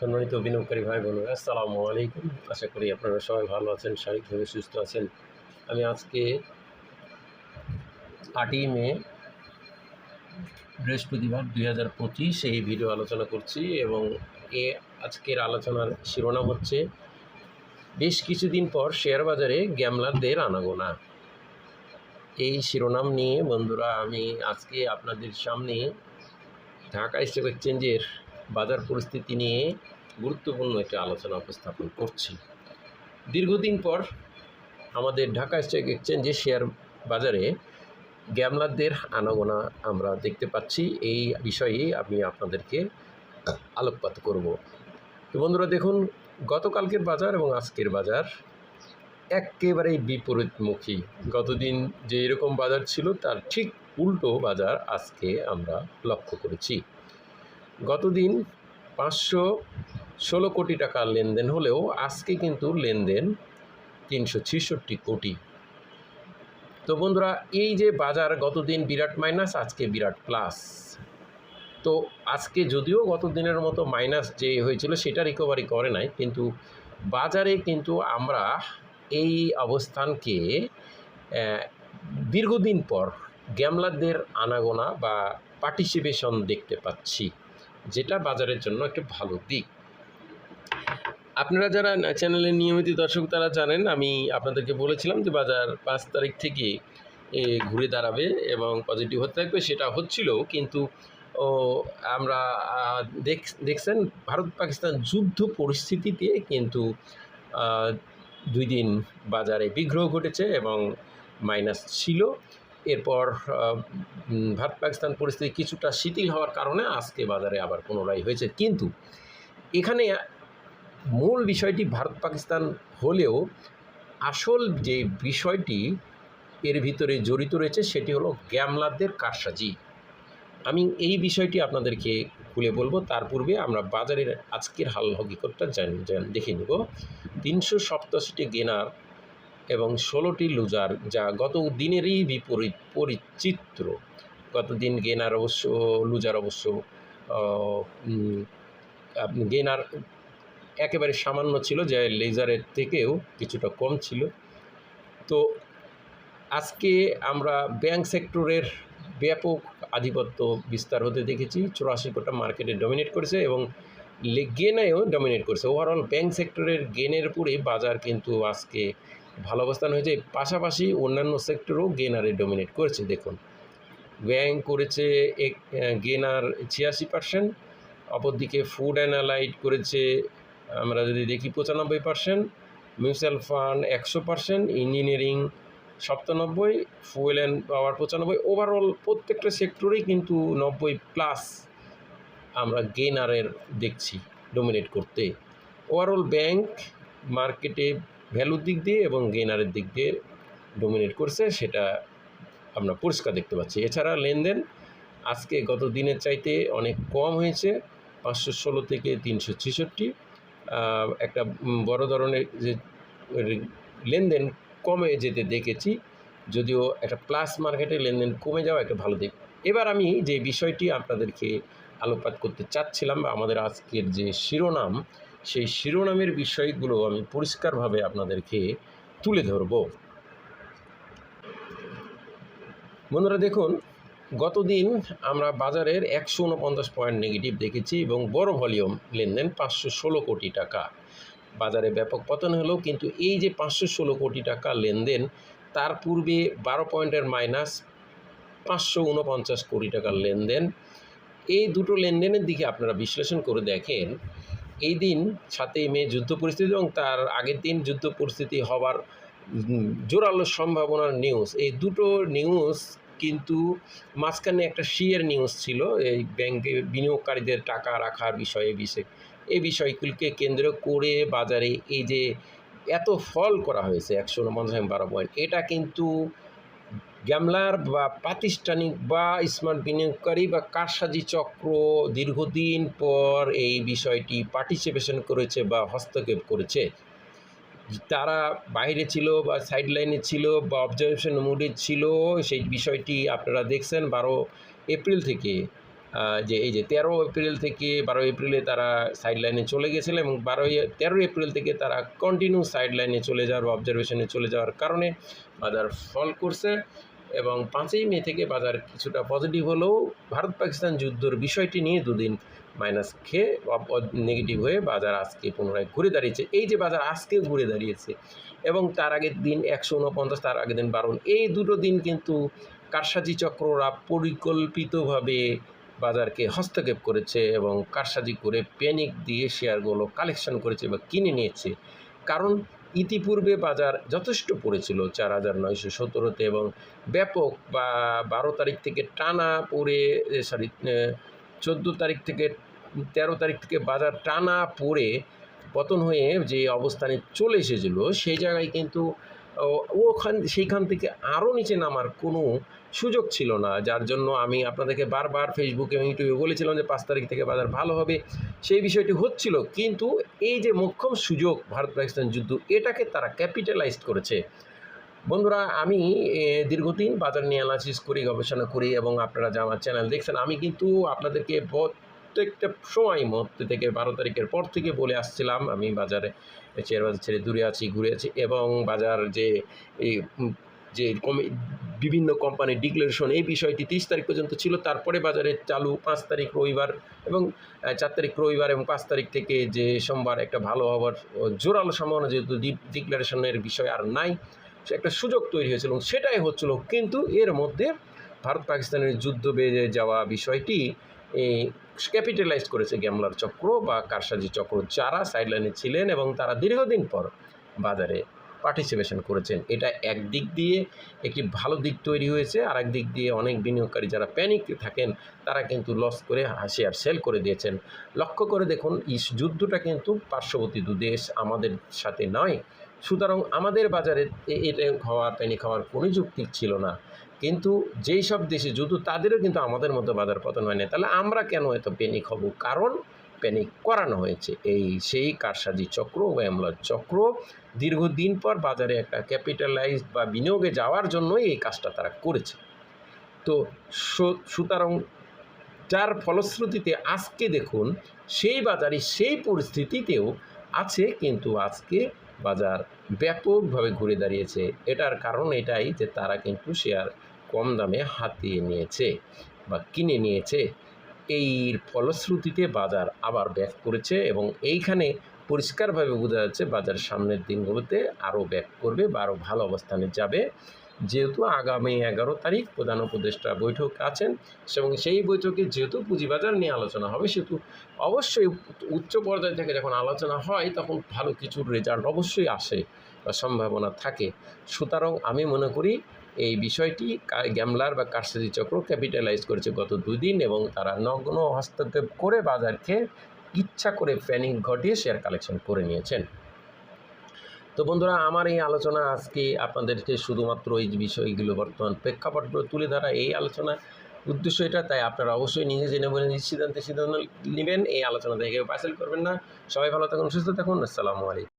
সম্মানিত বিনিয়োগকারী ভাই বোনেরা আসসালামু আলাইকুম। আশা করি আপনারা সবাই ভালো আছেন, শারীরিকভাবে সুস্থ আছেন। আমি আজকে আটই মে, বৃহস্পতিবার দুই হাজার পঁচিশ এই ভিডিও আলোচনা করছি এবং এ আজকের আলোচনার শিরোনাম হচ্ছে, বেশ কিছুদিন পর শেয়ার বাজারে গ্যামলারদের আনাগোনা। এই শিরোনাম নিয়ে বন্ধুরা, আমি আজকে আপনাদের সামনে ঢাকা স্টক এক্সচেঞ্জের বাজার পরিস্থিতি নিয়ে গুরুত্বপূর্ণ একটি আলোচনা উপস্থাপন করছি। দীর্ঘদিন পর আমাদের ঢাকা স্টক এক্সচেঞ্জের শেয়ার বাজারে গ্যামলারদের আনাগোনা আমরা দেখতে পাচ্ছি। এই বিষয়ে আমি আপনাদেরকে আলোকপাত করব। তো বন্ধুরা, দেখুন, গতকালকের বাজার এবং আজকের বাজার একেবারেই বিপরীতমুখী। গতদিন যে এরকম বাজার ছিল, তার ঠিক উল্টো বাজার আজকে আমরা লক্ষ্য করেছি। গতদিন পাঁচশো ষোলো কোটি টাকার লেনদেন হলেও আজকে কিন্তু লেনদেন তিনশো ছেষট্টি কোটি। তো বন্ধুরা, এই যে বাজার গতদিন বিরাট মাইনাস, আজকে বিরাট প্লাস। তো আজকে যদিও গত দিনের মতো মাইনাস যে হয়েছিল সেটা রিকভারি করে নাই, কিন্তু বাজারে কিন্তু আমরা এই অবস্থানকে দীর্ঘদিন পর গ্যামলারদের আনাগোনা বা পার্টিসিপেশন দেখতে পাচ্ছি, যেটা বাজারের জন্য একটা ভালো দিক। আপনারা যারা চ্যানেলের নিয়মিত দর্শক তারা জানেন, আমি আপনাদেরকে বলেছিলাম যে বাজার পাঁচ তারিখ থেকে ঘুরে দাঁড়াবে এবং পজিটিভ হতে থাকবে, সেটা হচ্ছিল। কিন্তু, ও, আমরা দেখ, দেখছেন ভারত পাকিস্তান যুদ্ধ পরিস্থিতিতে কিন্তু দুই দিন বাজারে বিগ্রহ ঘটেছে এবং মাইনাস ছিল। এরপর ভারত পাকিস্তান পরিস্থিতি কিছুটা শিথিল হওয়ার কারণে আজকে বাজারে আবার পুনরায় হয়েছে। কিন্তু, এখানে মূল বিষয়টি ভারত পাকিস্তান হলেও আসল যে বিষয়টি এর ভিতরে জড়িত রয়েছে সেটি হলো গ্যামলারদের কারসাজি। আমি এই বিষয়টি আপনাদেরকে খুলে বলব, তার পূর্বে আমরা বাজারের আজকের হাল হকিকতটা দেখে নেব। তিনশো সপ্তাশিটি গেনার এবং ষোলোটি লুজার, যা গত দিনেরই বিপরীত, পরিচিত্র। গত দিন গেনার অবশ্য, লুজার অবশ্য গেনার একেবারে সামান্য ছিল, যে লেজারের থেকেও কিছুটা কম ছিল। তো আজকে আমরা ব্যাংক সেক্টরের ব্যাপক আধিপত্য বিস্তার হতে দেখেছি। চুরাশি কোটা মার্কেটে ডমিনেট করেছে এবং গেনেও ডমিনেট করেছে। ওভারঅল ব্যাংক সেক্টরের গেনের উপরে বাজার কিন্তু আজকে ভালো অবস্থান হয়েছে। পাশাপাশি অন্যান্য সেক্টরও গেনারে ডমিনেট করেছে, দেখুন। ব্যাংক করেছে এক, গেনার ছিয়াশি পার্সেন্ট অপরদিকে ফুড অ্যান্ড অ্যালাইড করেছে আমরা যদি দেখি পঁচানব্বই পার্সেন্ট মিউচুয়াল ফান্ড একশো পার্সেন্ট ইঞ্জিনিয়ারিং সপ্তানব্বই ফুয়েল অ্যান্ড পাওয়ার পঁচানব্বই ওভারঅল প্রত্যেকটা সেক্টরেই কিন্তু নব্বই প্লাস আমরা গেনারের দেখছি ডোমিনেট করতে। ওভারঅল ব্যাংক মার্কেটে ভ্যালুর দিক দিয়ে এবং গেনারের দিক দিয়ে ডোমিনেট করছে, সেটা আমরা পরিষ্কার দেখতে পাচ্ছি। এছাড়া লেনদেন আজকে গত দিনের চাইতে অনেক কম হয়েছে, পাঁচশো ষোলো থেকে তিনশো ছেষট্টি। একটা বড় ধরনের যে লেনদেন কমে যেতে দেখেছি, যদিও একটা প্লাস মার্কেটে লেনদেন কমে যাওয়া একটা ভালো দিক। এবার আমি যে বিষয়টি আপনাদেরকে আলোকপাত করতে চাচ্ছিলাম, বা আমাদের আজকের যে শিরোনাম, সেই শিরোনামের বিষয়গুলো আমি পরিষ্কারভাবে আপনাদেরকে তুলে ধরব। বন্ধুরা দেখুন গতদিন আমরা বাজারের একশো উনপঞ্চাশ পয়েন্ট নেগেটিভ দেখেছি এবং বড় ভলিউম লেনদেন পাঁচশো ষোলো কোটি টাকা। বাজারে ব্যাপক পতন হলেও কিন্তু এই যে পাঁচশো ষোলো কোটি টাকা লেনদেন, তার পূর্বে বারো পয়েন্টের মাইনাস পাঁচশো উনপঞ্চাশ কোটি টাকার লেনদেন। এই দুটো লেনদেনের দিকে আপনারা বিশ্লেষণ করে দেখেন, এই দিন সাতই মে যুদ্ধ পরিস্থিতি এবং তার আগের দিন যুদ্ধ পরিস্থিতি হবার জোরালো সম্ভাবনার নিউজ এই দুটো নিউজ কিন্তু মাঝখানে একটা শিয়ের নিউজ ছিল, এই ব্যাংকে বিনিয়োগকারীদের টাকা রাখার বিষয়ে বিষয়ে। এই বিষয়গুলিকে কেন্দ্র করে বাজারে এই যে এত ফল করা হয়েছে, একশো উনপঞ্চাশ বারো পয়েন্ট এটা কিন্তু গ্যামলার বা প্রাতিষ্ঠানিক বা স্মার্ট বিনিয়োগকারী বা কারসাজি চক্র দীর্ঘদিন পর এই বিষয়টি পার্টিসিপেশন করেছে বা হস্তক্ষেপ করেছে। তারা বাইরে ছিল বা সাইড লাইনে ছিল বা অবজারভেশন মুডে ছিল, সেই বিষয়টি আপনারা দেখছেন বারো এপ্রিল থেকে যে এই যে তেরো এপ্রিল থেকে বারো এপ্রিলে তারা সাইড লাইনে চলে গেছিল এবং বারোই তেরো এপ্রিল থেকে তারা কন্টিনিউ সাইড লাইনে চলে যাওয়ার বা অবজারভেশনে চলে যাওয়ার কারণে বাজার ফল করছে এবং পাঁচই মে থেকে বাজার কিছুটা পজিটিভ হলেও ভারত পাকিস্তান যুদ্ধর বিষয়টি নিয়ে দুদিন মাইনাস খেয়ে নেগেটিভ হয়ে বাজার আজকে পুনরায় ঘুরে দাঁড়িয়েছে। এই যে বাজার আজকে ঘুরে দাঁড়িয়েছে এবং তার আগের দিন একশো উনপঞ্চাশ, তার আগের দিন বারণ এই দুটো দিন কিন্তু কারসাজি চক্ররা পরিকল্পিতভাবে বাজারকে হস্তক্ষেপ করেছে এবং কারসাজি করে প্যানিক দিয়ে শেয়ারগুলো কালেকশন করেছে বা কিনে নিয়েছে। কারণ ইতিপূর্বে বাজার যথেষ্ট পড়েছিল চার হাজার নয়শো সতেরোতে এবং ব্যাপক বা বারো তারিখ থেকে টানা পড়ে সরি চোদ্দ তারিখ থেকে তেরো তারিখ থেকে বাজার টানা পড়ে পতন হয়ে যে অবস্থানে চলে এসেছিল, সেই জায়গায় কিন্তু ওখান, সেইখান থেকে আরও নিচে নামার কোনো সুযোগ ছিল না। যার জন্য আমি আপনাদেরকে বারবার ফেসবুকে এবং ইউটিউবে বলেছিলাম যে পাঁচ তারিখ থেকে বাজার ভালো হবে, সেই বিষয়টি হচ্ছিল। কিন্তু এই যে মোক্ষম সুযোগ ভারত পাকিস্তান যুদ্ধ, এটাকে তারা ক্যাপিটালাইজ করেছে। বন্ধুরা, আমি দীর্ঘদিন বাজার নিয়ে অ্যানালিসিস করি, গবেষণা করি এবং আপনারা যে আমার চ্যানেল দেখছেন, আমি কিন্তু আপনাদেরকে প্রত্যেকটা সময় মুহূর্ত থেকে বারো তারিখের পর থেকে বলে আসছিলাম। আমি বাজারে শেয়ার বাজার ছেড়ে দূরে আছি, ঘুরে আছি এবং বাজার যে এই যে কমি- বিভিন্ন কোম্পানির ডিক্লারেশন এই বিষয়টি তিরিশ তারিখ পর্যন্ত ছিল। তারপরে বাজারে চালু পাঁচ তারিখ রবিবার এবং চার তারিখ রবিবার এবং পাঁচ তারিখ থেকে যে সোমবার একটা ভালো হওয়ার জোরালো সম্ভাবনা যেহেতু ডিক্লারেশনের বিষয় আর নাই একটা সুযোগ তৈরি হয়েছিল সেটাই হচ্ছিল। কিন্তু এর মধ্যে ভারত পাকিস্তানের যুদ্ধ বেড়ে যাওয়া বিষয়টি ক্যাপিটালাইজ করেছে গ্যামলার চক্র বা কারসাজি চক্র যারা সাইডলাইনে ছিলেন এবং তারা দীর্ঘদিন পর বাজারে পার্টিসিপেশন করেছেন। এটা একদিক দিয়ে একটি ভালো দিক তৈরি হয়েছে আর এক দিক দিয়ে অনেক বিনিয়োগকারী যারা প্যানিক থাকেন, তারা কিন্তু লস করে শেয়ার সেল করে দিয়েছেন। লক্ষ্য করে দেখুন এই যুদ্ধটা কিন্তু পার্শ্ববর্তী দু দেশ আমাদের সাথে নয়, সুতরাং আমাদের বাজারে এটা হওয়ার প্যানিক হওয়ার কোনো যুক্তি ছিল না। কিন্তু যেই সব দেশে যুদ্ধ, তাদেরও কিন্তু আমাদের মতো বাজার পতন হয় না তাহলে আমরা কেন এত প্যানিক হব? কারণ প্যানিক করানো হয়েছে। এই সেই কারসাজি চক্র বা এমলার চক্র দীর্ঘদিন পর বাজারে একটা ক্যাপিটালাইজ বা বিনিয়োগে যাওয়ার জন্যই এই কাজটা তারা করেছে। তো সুতরাং যার ফলশ্রুতিতে আজকে দেখুন, সেই বাজারে সেই পরিস্থিতিতেও আছে, কিন্তু আজকে বাজার ব্যাপকভাবে ঘুরে দাঁড়িয়েছে। এটার কারণ এটাই যে তারা কিন্তু শেয়ার কম দামে হাতিয়ে নিয়েছে বা কিনে নিয়েছে। এই ফলশ্রুতিতে বাজার আবার ব্যাক করেছে এবং এইখানে পরিষ্কারভাবে বোঝা যাচ্ছে বাজার সামনের দিনগুলোতে আরও ব্যাক করবে বা আরও ভালো অবস্থানে যাবে। যেহেতু আগামী এগারো তারিখ প্রধান উপদেষ্টা বৈঠক আছেন এবং সেই বৈঠকে যেহেতু পুঁজিবাজার নিয়ে আলোচনা হবে, সেহেতু অবশ্যই উচ্চ পর্যায় থেকে যখন আলোচনা হয়, তখন ভালো কিছুর রেজাল্ট অবশ্যই আসে বা সম্ভাবনা থাকে। সুতরাং আমি মনে করি এই বিষয়টি গ্যামলার বা কারসাজি চক্র ক্যাপিটালাইজ করেছে গত দুদিন এবং তারা নগ্ন হস্তক্ষেপ করে বাজারকে ইচ্ছা করে প্যানিক ঘটিয়ে শেয়ার কালেকশন করে নিয়েছেন। তো বন্ধুরা, আমার এই আলোচনা আজকে আপনাদেরকে শুধুমাত্র এই বিষয়গুলো বর্তমান প্রেক্ষাপটগুলো তুলে ধরা, এই আলোচনা উদ্দেশ্য এটা, তাই আপনারা অবশ্যই নিজে জেনে বলে নিজ সিদ্ধান্তে সিদ্ধান্ত নেবেন, এই আলোচনা থেকে বাতিল করবেন না। সবাই ভালো থাকুন, সুস্থ থাকুন, আসসালামু আলাইকুম।